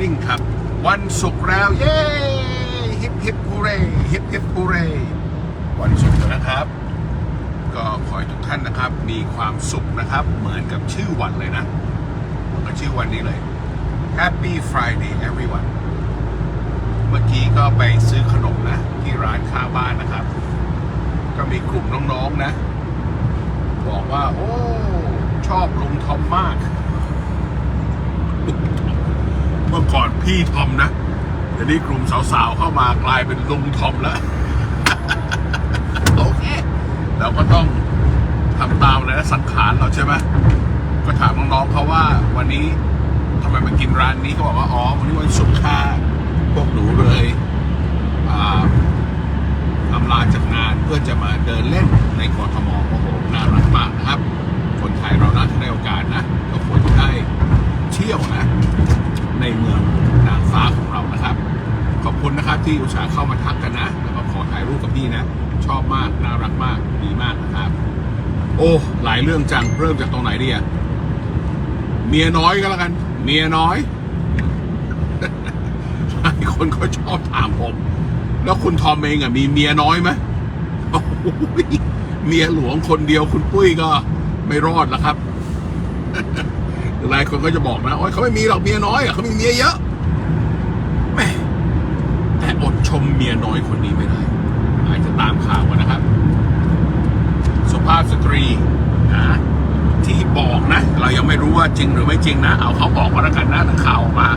นิ่งครับ วันศุกร์แล้ว เย้ ฮิปฮิปฮูเร่ฮิปฮิปฮูเร่วันศุกร์นะครับ ก็ขอให้ทุกท่านนะครับ มีความสุขนะครับ เหมือนกับชื่อวันเลยนะเหมือนกับชื่อวันนี้เลย Happy Friday everyone เมื่อกี้ก็ไปซื้อขนมนะ ที่ร้านข้าบ้านนะครับ ก็มีกลุ่มน้องๆนะบอกว่า โอ้ ชอบลุงทอมมาก เมื่อก่อนพี่ทอมนะเดี๋ยวนี้กลุ่มสาวๆเข้ามากลายเป็นลุงทอมแล้วโอเคเราก็ต้องทำตามเลยนะสังขารเราใช่ไหมก็ถามน้องๆเขาว่าวันนี้ทำไมมากินร้านนี้เขาบอกว่าอ๋อวันนี้วันศุกร์ค่ะพวกหนูเลยอ่าทำลาจากงานเพื่อจะมาเดินเล่นในกรทมโอ้โหน่ารักมากนะครับ คนไทยเรานะถ้าได้โอกาสนะก็ควรจะได้เที่ยวนะ ในเมืองนางฟ้าของเรานะครับ ขอบคุณนะครับที่อุตส่าห์เข้ามาทักกันนะแล้วก็ขอถ่ายรูปกับพี่นะ ชอบมากน่ารักมากดีมากนะครับ โอ้หลายเรื่องจังเริ่มจากตรงไหนดีอะเมียน้อยก็แล้วกัน เมียน้อยหลายคนเขาชอบถามผม แล้วคุณทอมเองอะมีเมียน้อยไหมโอ้โหเมียหลวงคนเดียวคุณปุ้ยก็ไม่รอดแล้วครับ หลายคนก็จะบอกนะโอ้ยเขาไม่มีหรอกเมียน้อยอะเขามีเมียเยอะแม่แต่อดชมเมียน้อยคนนี้ไม่ได้ อาจจะตามข่าวกันนะครับ สุภาพสตรีนะที่บอกนะ เรายังไม่รู้ว่าจริงหรือไม่จริงนะ เอาเขาบอกมาแล้วกันนะข่าวออกมา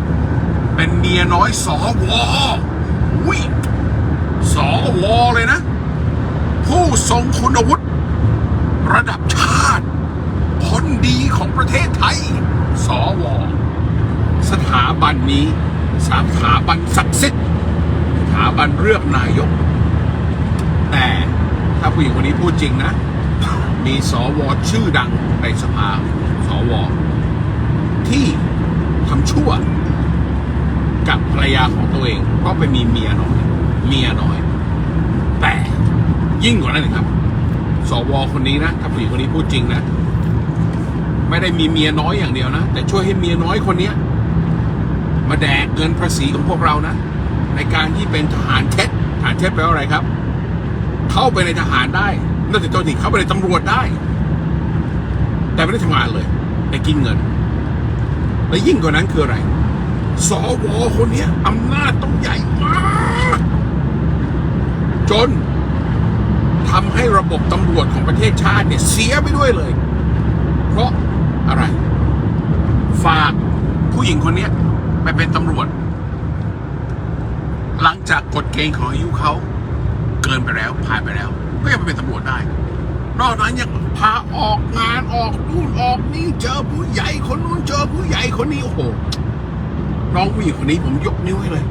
เป็นเมียน้อยสอววิสอวเลยนะ ผู้ทรงคุณวุฒิระดับชาติ คนดีของประเทศไทย สว สถาบันนี้สถาบันศักดิ์สิทธิ์สถาบันเลือกนายก แต่ถ้าผู้หญิงคนนี้พูดจริงนะ มีสวชื่อดังในสภาสว ที่ทำชั่ว กับภรรยาของตัวเองเพราะไปมีเมียน้อย เมียน้อย แต่ยิ่งกว่านั้นครับ สวคนนี้นะ ถ้าผู้หญิงคนนี้พูดจริงนะ ไม่ได้มีเมียน้อยอย่างเดียวนะ แต่ช่วยให้เมียน้อยคนเนี้ย มาแดกเงินภาษีของพวกเรานะ ในการที่เป็นทหารเท็จทหารเท็จแปลว่าอะไรครับ เข้าไปในทหารได้นอกจากตัวจริงเข้าไปในตำรวจได้ แต่ไม่ได้ทำงานเลยไปกินเงิน และยิ่งกว่านั้นคืออะไรสวคนเนี้ยอำนาจต้องใหญ่มากจนทำให้ระบบตำรวจของประเทศชาติเนี่ยเสียไปด้วยเลย เพราะ อะไร ฝากผู้หญิงคนนี้ไปเป็นตำรวจ หลังจากกฎเกณฑ์ของอายุเขา เกินไปแล้วผ่านไปแล้ว ก็ยังไปเป็นตำรวจได้ นอกนั้นยังพาออกงานออกนู่นออกนี่เจอผู้ใหญ่คนนู้นเจอผู้ใหญ่คนนี้โอ้โหน้องผู้หญิงคนนี้ผมยกนิ้วให้เลย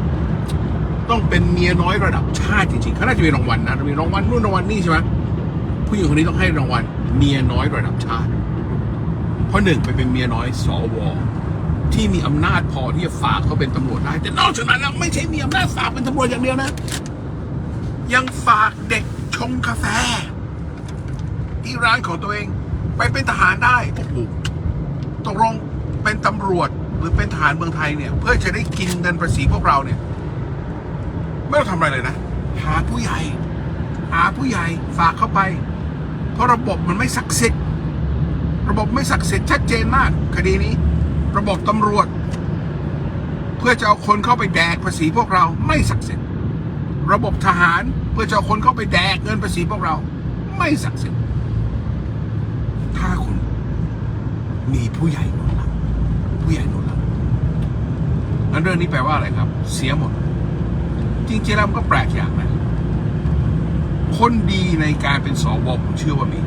ต้องเป็นเมียน้อยระดับชาติจริงๆเขาน่าจะมีรางวัลนะมีรางวัลนู่นรางวัลนี่ใช่ไหมผู้หญิงคนนี้ต้องให้รางวัลเมียน้อยระดับชาติ เพราะหนึ่งไปเป็นเมียน้อยสวที่มีอำนาจพอที่จะฝากเขาเป็นตำรวจได้ แต่นอกจากนั้นแล้วไม่ใช่มีอำนาจฝากเป็นตำรวจอย่างเดียวนะ ยังฝากเด็กชงกาแฟ ที่ร้านของตัวเอง ไปเป็นทหารได้โอ้โหตกลงเป็นตำรวจหรือเป็นทหารเมืองไทยเนี่ย เพื่อจะได้กินเงินภาษีพวกเราเนี่ย ไม่ต้องทำอะไรเลยนะ หาผู้ใหญ่ หาผู้ใหญ่ฝากเข้าไป เพราะระบบมันไม่ศักดิ์สิทธิ์ ระบบไม่ศักดิ์สิทธิ์ชัดเจนมาก คดีนี้ ระบบตำรวจ เพื่อจะเอาคนเข้าไปแดกภาษีพวกเราไม่ศักดิ์สิทธิ์ระบบทหารเพื่อจะเอาคนเข้าไปแดกเงินภาษีพวกเรา ไม่ศักดิ์สิทธิ์ถ้าคุณมีผู้ใหญ่หนุนหลังผู้ใหญ่หนุนหลังนั้นเรื่องนี้แปลว่าอะไรครับ เสียหมด จริงๆแล้วมันก็แปลกอย่างนะคนดีในการเป็นสวผมเชื่อว่ามี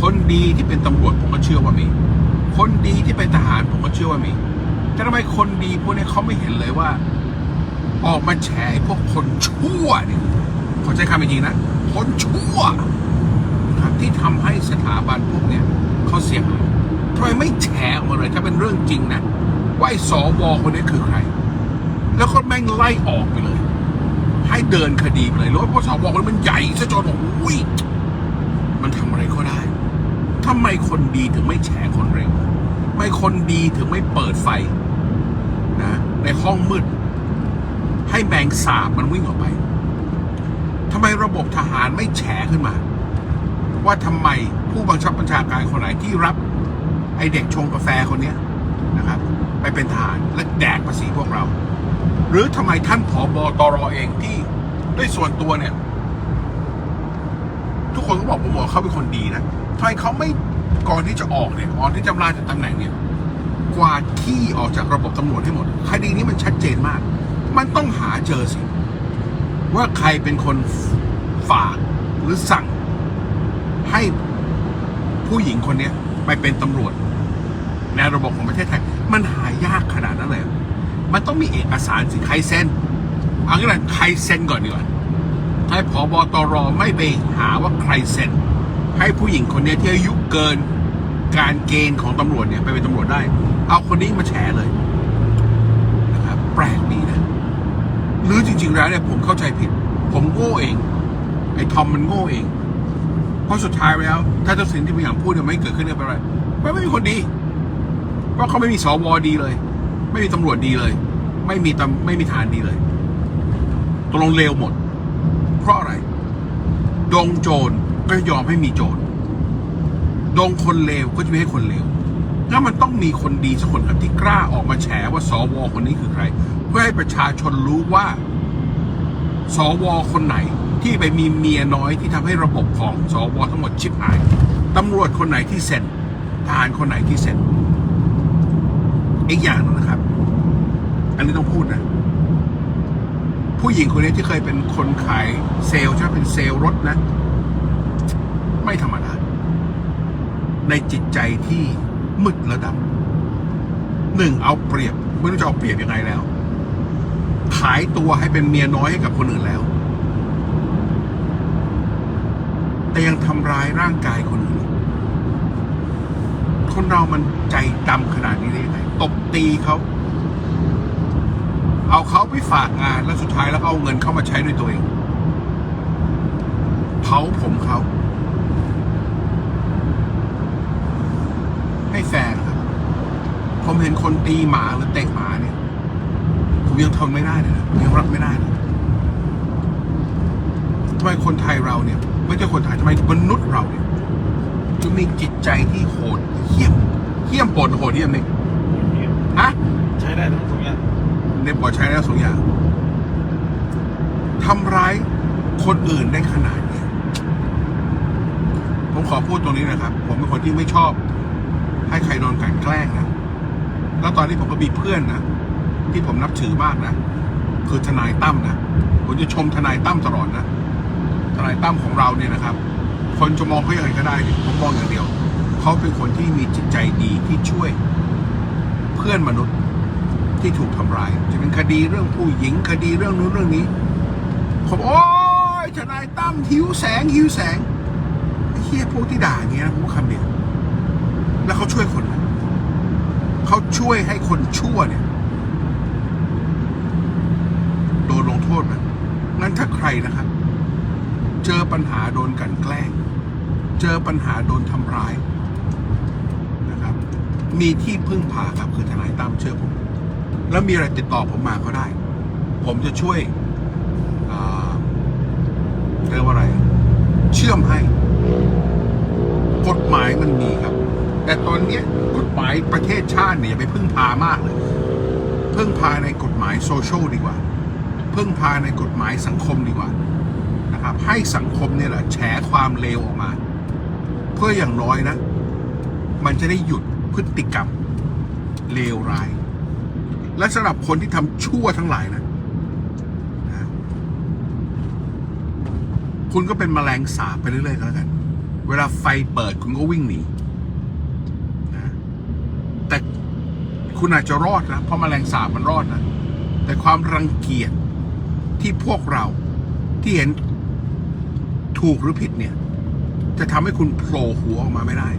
คนดีที่เป็นตำรวจผมก็เชื่อว่ามี คนดีที่เป็นทหารผมก็เชื่อว่ามี แต่ทำไมคนดีพวกนี้เขาไม่เห็นเลยว่า ออกมาแฉพวกคนชั่วเนี่ยขอใช้คำจริงๆนะ คนชั่วที่ทำให้สถาบันพวกเนี้ยเขาเสียหายทำไมไม่แฉออกมาเลยถ้าเป็นเรื่องจริงนะว่าไอ้สวคนนี้คือใคร แล้วก็แม่งไล่ออกไปเลย ให้เดินคดีไปเลยแล้วเพราะสวคนนี้มันใหญ่ซะจนโอ้ยมันทำ ทำไมคนดีถึงไม่แฉคนเร็วทำไม่คนดีถึงไม่เปิดไฟนะในห้องมืด ให้แมงสาบมันวิ่งออกไปทำไมระบบทหารไม่แฉขึ้นมา ว่าทำไมผู้บังคับบัญชาการคนไหนที่รับ ไอเด็กชงกาแฟคนนี้นะครับ ไปเป็นทหารและแดกภาษีพวกเรา หรือทำไมท่านผอบอตรเองที่ด้วยส่วนตัวเนี่ย ทุกคนก็บอกผมบอกเขาเป็นคนดีนะ ทำไมเขาไม่ก่อนที่จะออกเนี่ยก่อนที่จะลาจากตำแหน่งเนี่ยกวาดขี้ออกจากระบบตำรวจให้หมด คดีนี้มันชัดเจนมาก มันต้องหาเจอสิ ว่าใครเป็นคนฝากหรือสั่ง ให้ผู้หญิงคนนี้ไปเป็นตำรวจ ในระบบของประเทศไทย มันหายากขนาดนั้นเลยมันต้องมีเอกสารสิใครเซ็นเอางี้ละใครเซ็นก่อนดีกว่าให้ผอบอตรไม่ไปหาว่าใครเซ็น ให้ผู้หญิงคนนี้ที่อายุเกินการเกณฑ์ของตำรวจเนี่ยไปเป็นตำรวจได้ เอาคนนี้มาแฉเลยนะครับแปลกดีนะ หรือจริง ๆ แล้วเนี่ยผมเข้าใจผิด ผมโง่เอง ไอ้ทอมมันโง่เอง เพราะสุดท้ายแล้ว ถ้าเจ้าสิ่งที่พยายามพูดเนี่ยไม่เกิดขึ้นเนี่ยเป็นไรมันไม่มีคนดี เพราะเขาไม่มีสวดีเลย ไม่มีตำรวจดีเลย ไม่มีตำไม่มีฐานดีเลยตกลงเลวหมด เพราะอะไร ดงโจร ก็ยอมให้มีโจรดงคนเลวก็จะไม่ให้คนเลวงั้นมันต้องมีคนดีสักคนครับที่กล้าออกมาแฉว่าสวคนนี้คือใคร เพื่อให้ประชาชนรู้ว่า สวคนไหนที่ไปมีเมียน้อยที่ทำให้ระบบของสวทั้งหมดชิบหายตำรวจคนไหนที่เซ็นทหารคนไหนที่เซ็นอีกอย่างหนึงนะครับ อันนี้ต้องพูดนะ ผู้หญิงคนนี้ที่เคยเป็นคนขายเซลล์ใช่ไหมเป็นเซลล์รถนะ ไม่ธรรมดา ในจิตใจที่มืดระดับ หนึ่งเอาเปรียบ ไม่รู้จะเอาเปรียบยังไงแล้ว ขายตัวให้เป็นเมียน้อยให้กับคนอื่นแล้ว แต่ยังทำร้ายร่างกายคนอื่น คนเรามันใจดำขนาดนี้ได้ยังไงตบตีเขา เอาเขาไปฝากงานแล้วสุดท้ายแล้วก็เอาเงินเข้ามาใช้ด้วยตัวเองเผาผมเขา ให้แฟนครับ ผมเห็นคนตีหมาหรือเตะหมาเนี่ย ผมยังทนไม่ได้เลยนะผมยังรับไม่ได้เลยทำไมคนไทยเราเนี่ย ไม่ใช่คนไทยทำไมมนุษย์เราเนี่ยจึงมีจิตใจที่โหดเหี้ยมเหี้ยมโหดโหดเหี้ยมนี่ฮะใช้ได้ทั้งสองอย่างในปอใช้แล้วสองอย่างทำร้ายคนอื่นได้ขนาดนี้ผมขอพูดตรงนี้นะครับ ผมเป็นคนที่ไม่ชอบ ให้ใครโดนกลันแกล้งนะ แล้วตอนนี้ผมก็มีเพื่อนนะที่ผมนับถือมากนะ คือทนายตั้มนะผมจะชมทนายตั้มตลอดนะทนายตั้มของเราเนี่ยนะครับ คนจะมองเขาอย่างไรก็ได้ผมมองอย่างเดียวเขาเป็นคนที่มีจิตใจดีที่ช่วย เพื่อนมนุษย์ที่ถูกทำร้าย จะเป็นคดีเรื่องผู้หญิงคดีเรื่องนู้นเรื่องนี้ ผมโอ้ยทนายตั้มหิวแสงหิวแสงเฮียพวกที่ด่าเงี้ยนะผมว่าคำเดียวแล้วเขาช่วยคนนะ เขาช่วยให้คนชั่วเนี่ยโดนลงโทษนะงั้นถ้าใครนะครับ เจอปัญหาโดนกันแกล้ง เจอปัญหาโดนทำร้ายนะครับ มีที่พึ่งพาครับคือทนายตั้มเชื่อผม แล้วมีอะไรติดต่อผมมาก็ได้ ผมจะช่วยเรียกว่าอะไร เชื่อมให้ กฎหมายมันมีครับ แต่ตอนเนี้ยกฎหมายประเทศชาติเนี่ยอย่าไปพึ่งพามากเลย พึ่งพาในกฎหมายโซเชียลดีกว่า พึ่งพาในกฎหมายสังคมดีกว่านะครับ ให้สังคมเนี่ยแหละแฉความเลวออกมา เพื่ออย่างน้อยนะ มันจะได้หยุดพฤติกรรมเลวร้าย และสำหรับคนที่ทำชั่วทั้งหลายนะนะคุณก็เป็นแมลงสาบไปเรื่อยๆก็แล้วกัน เวลาไฟเปิดคุณก็วิ่งหนีนะแต่ คุณอาจจะรอดนะ เพราะแมลงสาบมันรอดนะ แต่ความรังเกียจที่พวกเราที่เห็นถูกหรือผิดเนี่ย จะทำให้คุณโผล่หัวออกมาไม่ได้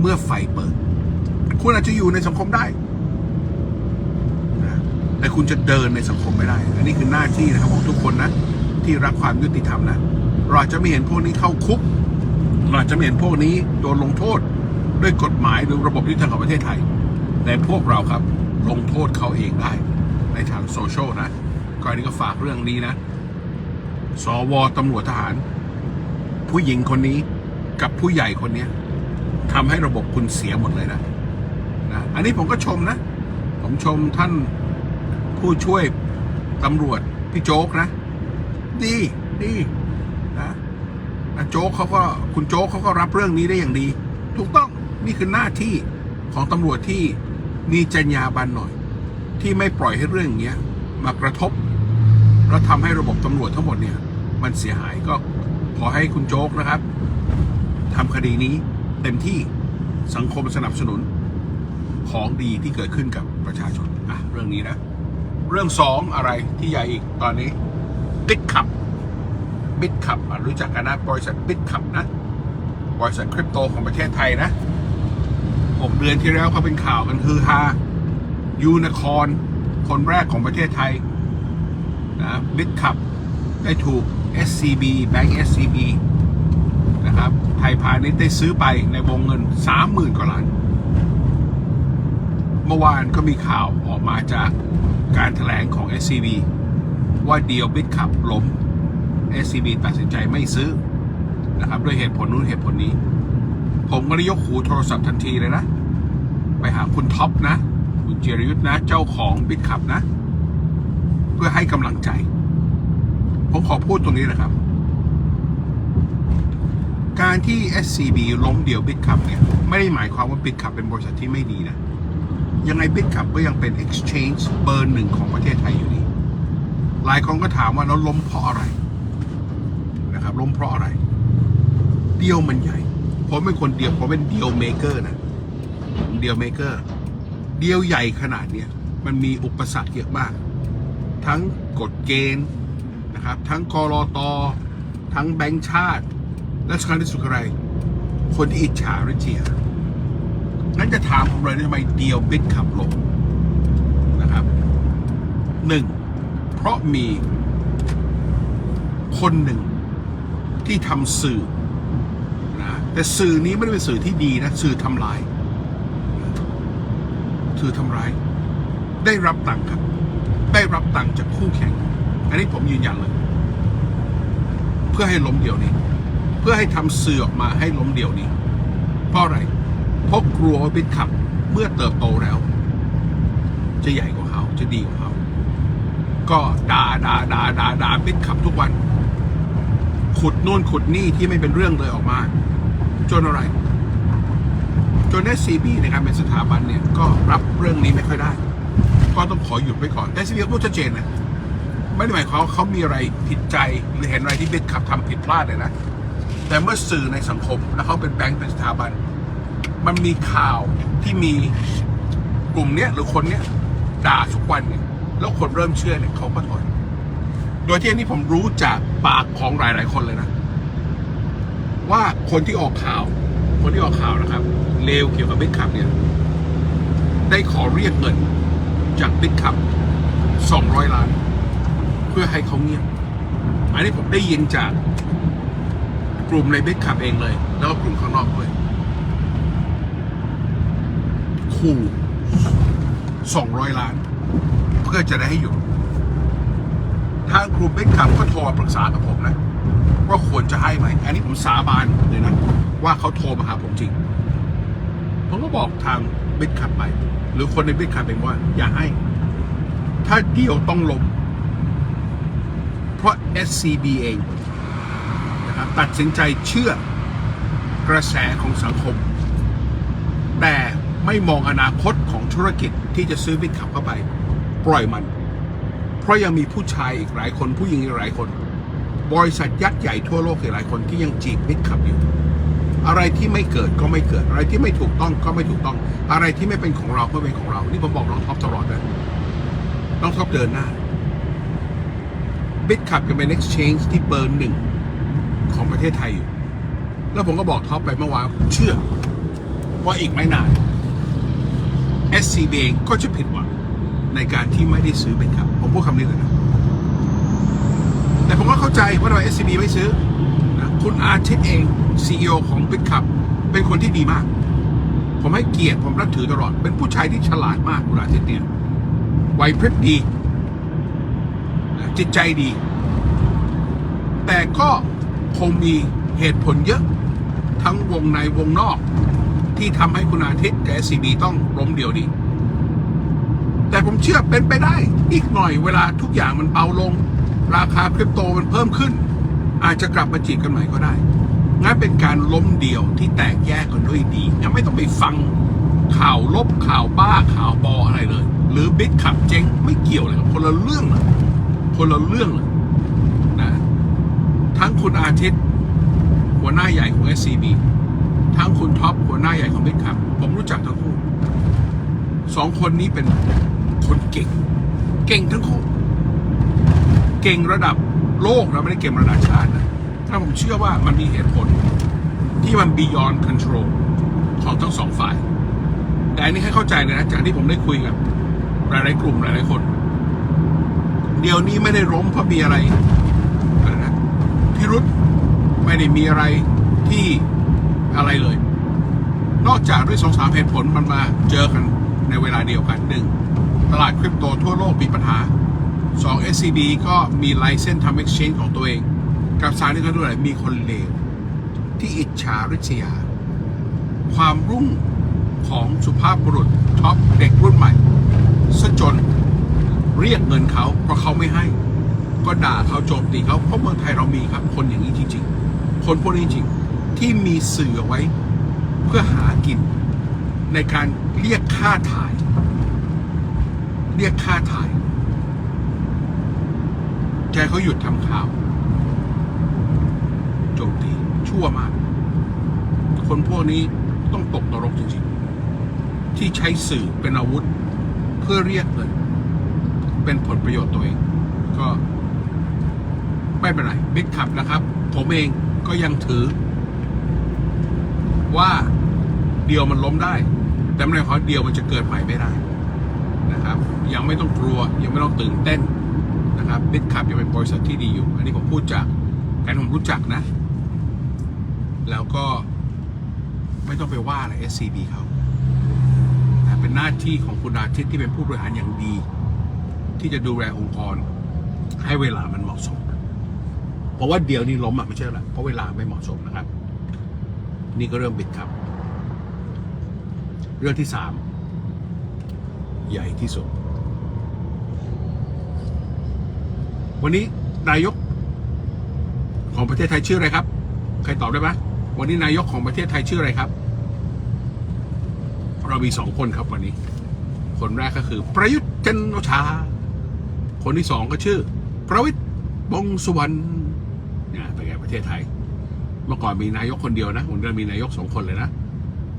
เมื่อไฟเปิด คุณอาจจะอยู่ในสังคมได้นะแต่คุณจะเดินในสังคมไม่ได้ อันนี้คือหน้าที่นะครับของทุกคนนะ ที่รักความยุติธรรมนะ เราจะไม่เห็นพวกนี้เข้าคุก เราจจะไม่เห็นพวกนี้โดนลงโทษด้วยกฎหมายหรือระบบยุติธรรมของประเทศไทย แต่พวกเราครับลงโทษเขาเองได้ ในทางโซเชียลนะก็อันนี้ก็ฝากเรื่องนี้นะ สวตำรวจทหาร ผู้หญิงคนนี้กับผู้ใหญ่คนนี้ทำให้ระบบคุณเสียหมดเลยนะนะอันนี้ผมก็ชมนะ ผมชมท่านผู้ช่วยตำรวจพี่โจ๊กนะ ดีดีนะนะโจ๊กเขาก็คุณโจ๊กเขาก็รับเรื่องนี้ได้อย่างดี ถูกต้องนี่คือหน้าที่ของตำรวจที่ มีจรรยาบรรณหน่อย ที่ไม่ปล่อยให้เรื่องอย่างเงี้ยมากระทบ แล้วทำให้ระบบตำรวจทั้งหมดเนี่ย มันเสียหายก็ขอให้คุณโจ๊กนะครับทำคดีนี้เต็มที่สังคมสนับสนุนของดีที่เกิดขึ้นกับประชาชนอะเรื่องนี้นะ เรื่องสองอะไรที่ใหญ่อีกตอนนี้บิ t ขับบิ t ขับรู้จักกันนะบริษัทบิ t ขับนะบริษัทคริปโตของประเทศไทยนะ หกเดือนที่แล้วเขาเป็นข่าวกันคือฮายูนคอนคนแรกของประเทศไทยนะบิ t ขับได้ถูก SCB Bank SCB นะครับ ไทยพาณิชย์ได้ซื้อไปในวงเงิน 30,000 กว่าล้าน เมื่อวานก็มีข่าวออกมาจากการถแถลงของ SCB ว่าเดียวบิตขับล้ม SCB ตัดสินใจไม่ซื้อนะครับ ด้วยเหตุผลนู้นเหตุผลนี้ ผมก็ได้ยกหูโทรศัพท์ทันทีเลยนะ ไปหาคุณท็อปนะ คุณเจริยุทธ์นะ เจ้าของบิตขับนะ เพื่อให้กำลังใจ ผมขอพูดตรงนี้นะครับ การที่ SCB ล้มเดี่ยวบิตขับเนี่ย ไม่ได้หมายความว่าบิตขับเป็นบริษัทที่ไม่ดีนะ ยังไงบิตคับก็ยังเป็น exchange เบอร์หนึ่งของประเทศไทยอยู่ดี หลายคนก็ถามว่าแล้วล้มเพราะอะไรนะครับ ล้มเพราะอะไร เดียวมันใหญ่ ผมเป็นคนเดียวผมเป็นเดียวเมเกอร์นะเดียวเมเกอร์เดียวใหญ่ขนาดเนี้ยมันมีอุปสรรคเยอะมาก ทั้งกฎเกณฑ์นะครับ ทั้งกรอตอทั้งแบงก์ชาติ และสำคัญที่สุดคือะไร คนที่อิจฉาริเจียงั้นจะถามผมเลยทำไมเดียวบิดขับลงนะครับหนึ่งเพราะมีคนหนึ่งที่ทำสื่อ แต่สื่อนี้ไม่ได้เป็นสื่อที่ดีนะ สื่อทำลาย สื่อทำร้าย ได้รับตังค์ครับ ได้รับตังค์จากคู่แข่ง อันนี้ผมยืนยันเลย เพื่อให้ล้มเดี่ยวนี้ เพื่อให้ทำสื่อออกมาให้ล้มเดี่ยวนี้ เพราะอะไร เพราะกลัวว่าบิตขับเมื่อเติบโตแล้ว จะใหญ่กว่าเขา จะดีกว่าเขา ก็ด่าด่าด่าด่าด่าบิตขับทุกวัน ขุดโน่นขุดนี่ที่ไม่เป็นเรื่องเลยออกมา จนอะไร จน SCB นะครับเป็นสถาบันเนี่ยก็รับเรื่องนี้ไม่ค่อยได้ ก็ต้องขอหยุดไว้ก่อนแต่ SCB ก็พูดชัดเจนนะไม่ได้หมายความว่าเขามีอะไรผิดใจหรือเห็นอะไรที่บิตขับทำผิดพลาดเลยนะ แต่เมื่อสื่อในสังคมแล้วเขาเป็นแบงก์เป็นสถาบัน มันมีข่าวที่มีกลุ่มเนี้ยหรือคนเนี้ยด่าทุกวันเนี่ยแล้วคนเริ่มเชื่อเนี่ยเขาก็ถอย โดยที่อันนี้ผมรู้จากปากของหลาย ๆ คนเลยนะ ว่าคนที่ออกข่าว คนที่ออกข่าวนะครับเลวเกี่ยวกับบิ๊กคัพเนี่ย ได้ขอเรียกเงินจากบิ๊กคัพสองร้อยล้าน เพื่อให้เขาเงียบ อันนี้ผมได้ยินจากกลุ่มในบิ๊กคัพเองเลย แล้วก็กลุ่มข้างนอกด้วยคู่สองร้อยล้าน เพื่อจะได้ให้หยุดทางกลุ่มเบคขับก็โทรปรึกษากับผมนะ ว่าควรจะให้ไหม อันนี้ผมสาบานเลยนะ ว่าเขาโทรมาหาผมจริง ผมก็บอกทางเบคขับไป หรือคนในเบคขับเองว่า อย่าให้ ถ้าเดี่ยวต้องลงเพราะ SCB เองนะครับตัดสินใจเชื่อกระแสของสังคม แต่ไม่มองอนาคตของธุรกิจที่จะซื้อบิตขับเข้าไป ปล่อยมัน เพราะยังมีผู้ชายอีกหลายคนผู้หญิงอีกหลายคน บริษัทยักษ์ใหญ่ทั่วโลกหลายคนที่ยังจีบบิตขับอยู่ อะไรที่ไม่เกิดก็ไม่เกิด อะไรที่ไม่ถูกต้องก็ไม่ถูกต้อง อะไรที่ไม่เป็นของเราก็ไม่เป็นของเรา นี่ผมบอกน้องท็อปตลอดเลยน้องท็อปเดินหน้าบิตขับยังเป็น exchange ที่เบอร์หนึ่งของประเทศไทยอยู่ แล้วผมก็บอกท็อปไปเมื่อวานเชื่อว่าอีกไม่นาน SCB เองก็จะผิดหวังในการที่ไม่ได้ซื้อเป็นครับ ผมพูดคำนี้เลยนะ ใจว่าทำไม SCB ไม่ซื้อนะคุณอาทิตย์เอง CEO ของ b i t c u p เป็นคนที่ดีมาก ผมให้เกียรติผมรับถือตลอด เป็นผู้ชายที่ฉลาดมากคุณอาทิตย์เนี่ยไหวพริบดี จิตใจดี แต่ก็คงมีเหตุผลเยอะ ทั้งวงในวงนอก ที่ทำให้คุณอาทิตย์กับ SCB ต้องล้มเดียวนี้แต่ผมเชื่อเป็นไปได้อีกหน่อยเวลาทุกอย่างมันเบาลง ราคาคริปโตมันเพิ่มขึ้น อาจจะกลับมาจีบกันใหม่ก็ได้ งั้นเป็นการล้มเดี่ยวที่แตกแยกกันด้วยดีงั้นไม่ต้องไปฟังข่าวลบข่าวบ้าข่าวบออะไรเลย หรือบิ๊กขับเจ๊งไม่เกี่ยวเลยครับคนละเรื่องเลยคนละเรื่องเลยนะทั้งคุณอาทิตย์ หัวหน้าใหญ่ของ SCB ทั้งคุณท็อปหัวหน้าใหญ่ของบิ๊กขับ ผมรู้จักทั้งคู่สองคนนี้เป็นคนเก่ง เก่งทั้งคู่ เก่งระดับโลกนะไม่ได้เก่งระดับชาตินะถ้าผมเชื่อว่ามันมีเหตุผลที่มัน beyond control ของทั้งสองฝ่าย แต่อันนี้ให้เข้าใจเลยนะ จากที่ผมได้คุยกับหลายๆกลุ่มหลายๆคน เดี๋ยวนี้ไม่ได้ล้มเพราะมีอะไรอะไรนะพิรุษไม่ได้มีอะไรที่อะไรเลย นอกจากด้วยสองสามเหตุผลมันมาเจอกันในเวลาเดียวกันหนึ่งตลาดคริปโตทั่วโลกมีปัญหา สอง SCB ก็มีไลเซนส์ทำ exchange ของตัวเอง กับสารที่เขาด้วยมีคนเลวที่อิจฉาริษยา ความรุ่งของสุภาพบุรุษท็อปเด็กรุ่นใหม่ซะจนเรียกเงินเขาเพราะเขาไม่ให้ ก็ด่าเขาโจมตีเขาเพราะเมืองไทยเรามีครับ คนอย่างนี้จริง ๆ คนพวกนี้จริงที่มีสื่อไว้เพื่อหากิน ในการเรียกค่าถ่าย เรียกค่าถ่าย แกเขาหยุดทำข่าวโจมตีชั่วมาก คนพวกนี้ต้องตกนรกจริงๆ ที่ใช้สื่อเป็นอาวุธ เพื่อเรียกเงินเป็นผลประโยชน์ตัวเอง ก็ไม่เป็นไรบิ๊กขับนะครับ ผมเองก็ยังถือ ว่าเดียวมันล้มได้ แต่ไม่ได้เพราะเดียวมันจะเกิดใหม่ไม่ได้นะครับ ยังไม่ต้องกลัวยังไม่ต้องตื่นเต้น นะครับบิ๊กขับยังเป็นบริษัทที่ดีอยู่ อันนี้ผมพูดจากการผมรู้จักนะ แล้วก็ไม่ต้องไปว่าอะไร SCB เขาแต่เป็นหน้าที่ของคุณอาทิตย์ที่เป็นผู้บริหารอย่างดี ที่จะดูแลองค์กร ให้เวลามันเหมาะสม เพราะว่าเดียวนี้ล้มอะไม่ใช่หรอเพราะเวลาไม่เหมาะสมนะครับ นี่ก็เริ่มบิดครับ เรื่องที่สามใหญ่ที่สุด วันนี้นายกของประเทศไทยชื่ออะไรครับ ใครตอบได้ไหมวันนี้นายกของประเทศไทยชื่ออะไรครับ เรามีสองคนครับวันนี้ คนแรกก็คือ ประยุทธ์จันทร์โอชา คนที่สองก็ชื่อ ประวิตรวงสุวรรณเนี่ยเป็นไงประเทศไทย เมื่อก่อนมีนายกคนเดียวนะวันนี้มีนายกสองคนเลยนะ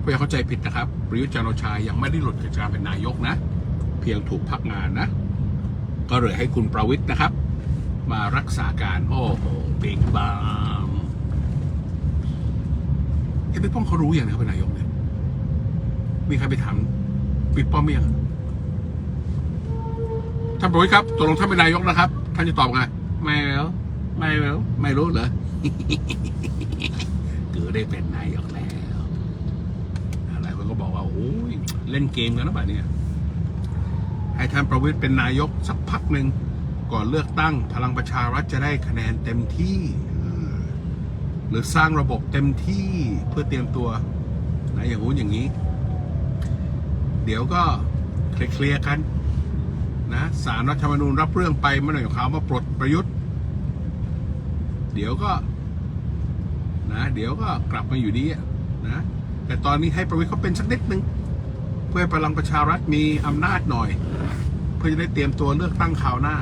เพื่อเข้าใจผิดนะครับ ประยุทธ์จันทร์โอชายังไม่ได้หลุดจากการเป็นนายกนะ เพียงถูกพักงานนะ ก็เลยให้คุณประวิตรนะครับ มารักษาการ โอ้โหบิ๊กบามไอ้บิ๊กป้อมเขารู้อย่างนี้เขาเป็นนายกเนี่ยมีใครไปถามบิ๊กป้อมไหมยังท่านประวิตรครับตกลงท่านเป็นนายกนะครับ ท่านจะตอบไงไม่แล้วไม่แล้วไม่รู้เหรอเกือได้เป็นนายกแล้วอะไรคนก็บอกว่าโอ้ยเล่นเกมกันนะแบบเนี้ยให้ท่านประวิตรเป็นนายกสักพักหนึ่ง ก่อนเลือกตั้ง พลังประชารัฐจะได้คะแนนเต็มที่ หรือสร้างระบบเต็มที่เพื่อเตรียมตัวนะอย่างงู้นอย่างนี้ เดี๋ยวก็เคลียร์ๆกันนะสารรัฐธรรมนูญรับเรื่องไปเมื่อหน่อยของเขามาปลดประยุทธ์ เดี๋ยวก็นะเดี๋ยวก็กลับมาอยู่ดีนะแต่ตอนนี้ให้ประวิทย์เขาเป็นสักนิดนึงเพื่อพลังประชารัฐมีอำนาจหน่อย เพื่อจะได้เตรียมตัวเลือกตั้งคราวหน้า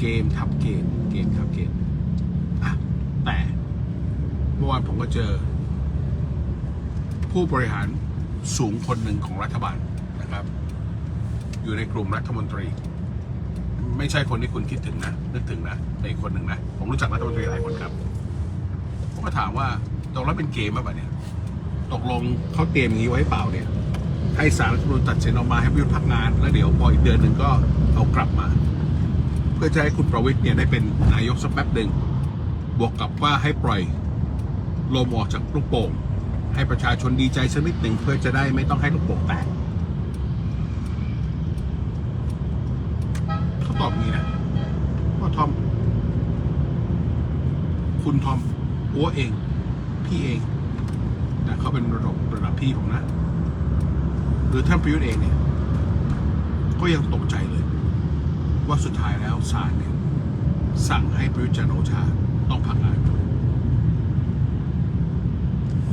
เกมทับเกมเกมทับเกมอะแต่เมื่อวานผมก็เจอ ผู้บริหารสูงคนหนึ่งของรัฐบาลนะครับ อยู่ในกลุ่มรัฐมนตรี ไม่ใช่คนที่คุณคิดถึงนะนึกถึงนะแต่อีกคนหนึ่งนะผมรู้จักรัฐมนตรีหลายคนครับผมก็ถามว่าตกลงเป็นเกมป่ะเนี่ยตกลงเขาเตรียมอย่างนี้ไว้เปล่าเนี่ยให้สารรัฐมนูญตัดสินออกมาให้ประยุทธ์พักงาน แล้วเดี๋ยวพออีกเดือนหนึ่งก็เอากลับมา เพื่อจะให้คุณประวิทย์เนี่ยได้เป็นนายกสักแป๊บหนึ่งบวกกับว่าให้ปล่อยลมออกจากลูกโป่งให้ประชาชนดีใจสันิดหนึ่งเพื่อจะได้ไม่ต้องให้ลูกโป่งแตกเขาตอบนี้นะว่าทอม คุณทอมอัวเอง พี่เองแต่เขาเป็นระดับระดับพี่ผมนะ หรือท่านประยุทธ์เองเนี่ย ก็ยังตกใจเลย ว่าสุดท้ายแล้วศาลเนี่ยสั่งให้ประยุทธ์จันทร์โอชาต้องพักงาน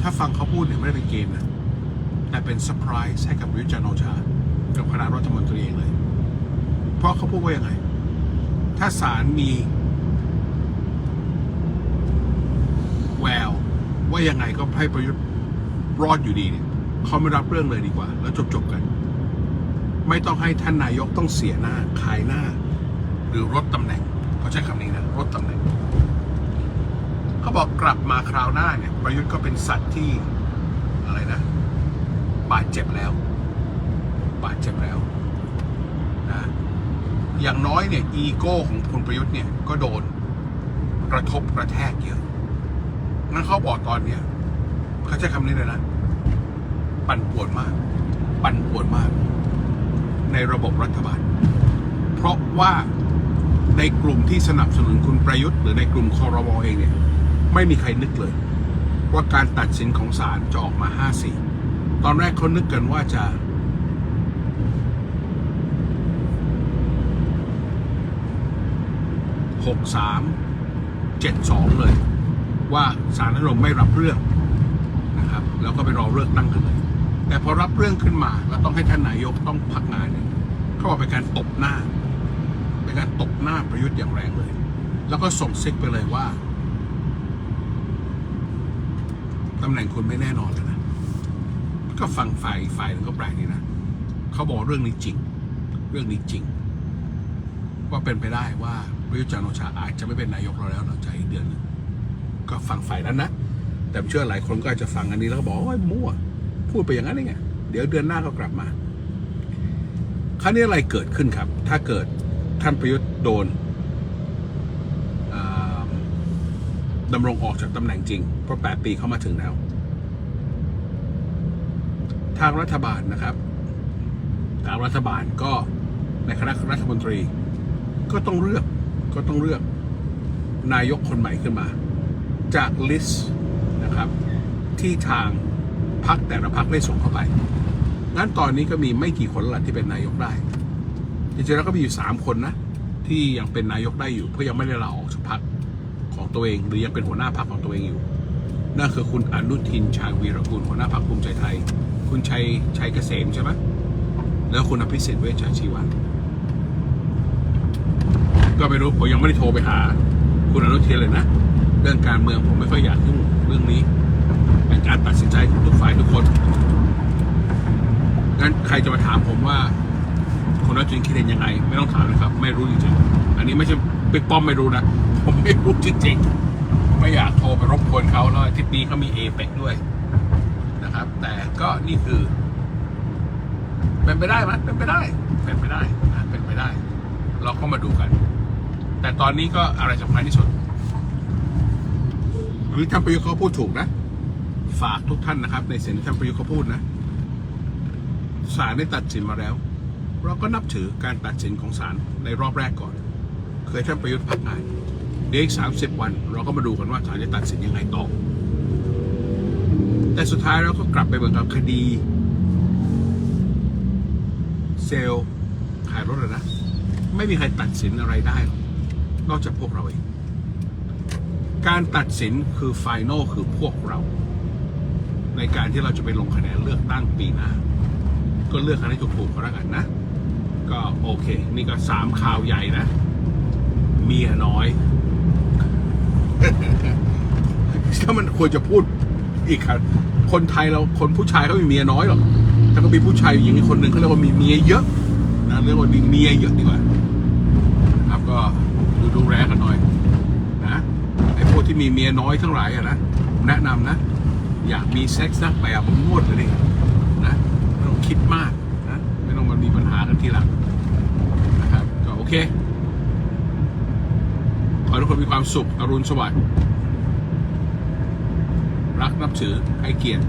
ถ้าฟังเขาพูดเนี่ยไม่ได้เป็นเกมนะ แต่เป็นเซอร์ไพรส์ให้กับประยุทธ์จันทร์โอชา กับคณะรัฐมนตรีเองเลย เพราะเขาพูดว่ายังไง ถ้าศาลมี แววว่ายังไงก็ให้ประยุทธ์รอดอยู่ดีเนี่ยเขาไม่รับเรื่องเลยดีกว่า แล้วจบๆกัน ไม่ต้องให้ท่านนายกต้องเสียหน้าขายหน้า หรือลดตำแหน่งเขาใช้คำนี้นะลดตำแหน่งเขาบอกกลับมาคราวหน้าเนี่ย ประยุทธ์ก็เป็นสัตว์ที่อะไรนะ บาดเจ็บแล้ว บาดเจ็บแล้วนะอย่างน้อยเนี่ยอีโก้ของพลประยุทธ์เนี่ยก็โดนกระทบกระแทกเยอะงั้นเขาบอกตอนเนี่ยเขาใช้คำนี้เลยนะ ปั่นปวนมาก ปั่นปวนมาก ในระบบรัฐบาล เพราะว่าในกลุ่มที่สนับสนุนคุณประยุทธ์หรือในกลุ่มคอรมอเองเนี่ยไม่มีใครนึกเลย ว่าการตัดสินของศาลจะออกมา 5-4 ตอนแรกเขานึกกันว่าจะ 6-3 7-2 เลย ว่าศาลท่านลมไม่รับเรื่องนะครับ แล้วก็ไปรอเลือกตั้งกันเลย แต่พอรับเรื่องขึ้นมาแล้วต้องให้ท่านนายกต้องพักงานเนี่ยเขาบอกเป็นการตบหน้า เป็นการตบหน้าประยุทธ์อย่างแรงเลย แล้วก็ส่งซิกไปเลยว่าตำแหน่งคุณไม่แน่นอนแล้วนะก็ฟังฝ่ายฝ่ายนึงก็แปลกดีนะเขาบอกเรื่องนี้จริง เรื่องนี้จริง ว่าเป็นไปได้ว่าประยุทธ์จันทร์โอชาอาจจะไม่เป็นนายกเราแล้วหลังจากอีกเดือนนึงก็ฟังฝ่ายนั้นนะแต่เชื่อหลายคนก็อาจจะฟังอันนี้แล้วก็บอกว่าโอ้ยมั่ว พูดไปอย่างนั้นได้ไงเดี๋ยวเดือนหน้าก็กลับมา คราวนี้อะไรเกิดขึ้นครับ ถ้าเกิดท่านประยุทธ์โดนดำรงออกจากตำแหน่งจริง เพราะ 8 ปีเข้ามาถึงแล้ว ทางรัฐบาลนะครับ ทางรัฐบาลก็ในคณะรัฐมนตรี ก็ต้องเลือกก็ต้องเลือกนายกคนใหม่ขึ้นมา จากลิสต์นะครับที่ทาง พักแต่ละพักได้ส่งเข้าไป งั้นตอนนี้ก็มีไม่กี่คนละที่เป็นนายกได้จริงๆแล้วก็มีอยู่สามคนนะ ที่ยังเป็นนายกได้อยู่เพราะยังไม่ได้ลาออกจากพักของตัวเองหรือยังเป็นหัวหน้าพักของตัวเองอยู่ นั่นคือคุณอนุทินชาญวีรกูลหัวหน้าพักภูมิใจไทย คุณชัยชัยเกษมใช่ไหมแล้วคุณอภิสิทธิ์เวชชาชีวันก็ไม่รู้ผมยังไม่ได้โทรไปหา คุณอนุทินเลยนะ เรื่องการเมืองผมไม่ค่อยอยากยุ่งเรื่องนี้ การตัดสินใจของทุกฝ่ายทุกคนงั้นใครจะมาถามผมว่าคุณอนุทินคิดเห็นยังไง ไม่ต้องถามนะครับ ไม่รู้จริงๆอันนี้ไม่ใช่ปิ๊กป้อมไม่รู้นะ ผมไม่รู้จริงๆไม่อยากโทรไปรบกวนเขาแล้วทิศนี้เขามีเอเปกด้วยนะครับ แต่ก็นี่คือ เป็นไปได้ไหมเป็นไปได้ เป็นไปได้เป็นไปได้ เราก็มาดูกัน แต่ตอนนี้ก็อะไรสำคัญที่สุดหรือท่านปยุเขาพูดถูกนะ ฝากทุกท่านนะครับ ในสิ่งที่ท่านประยุทธ์เขาพูดนะศาลได้ตัดสินมาแล้ว เราก็นับถือการตัดสินของศาลในรอบแรกก่อน เคยท่านประยุทธ์พักงานเดี๋ยวอีกสามสิบวัน เราก็มาดูกันว่าศาลจะตัดสินยังไงต่อ แต่สุดท้ายเราก็กลับไปเหมือนกับคดี เซลล์ขายรถนะ ไม่มีใครตัดสินอะไรได้หรอกนอกจากพวกเราเอง การตัดสินคือไฟนอลคือพวกเรา ในการที่เราจะไปลงคะแนนเลือกตั้งปีหน้าก็เลือกอันให้ถูกๆก็แล้วกันนะ ก็โอเค นี่ก็สามข่าวใหญ่นะ เมียน้อยถ้ามันควรจะพูดอีกครับคนไทยเราคนผู้ชายเขามีเมียน้อยหรอกถ้าก็มีผู้ชายอย่างนี้คนหนึ่งเขาเรียกว่ามีเมียเยอะนะเรียกว่ามีเมียเยอะดีกว่านะครับก็ดูดูแลกันหน่อยนะไอ้พวกที่มีเมียน้อยทั้งหลายอะนะแนะนำนะ อยากมีเซ็กซ์นะไปอาบนวดเลยดินะไม่ต้องคิดมากนะไม่ต้องมามีปัญหากันทีหลังนะครับก็โอเคขอให้ทุกคนมีความสุขอรุณสวัสดิ์รักนับถือให้เกียรติ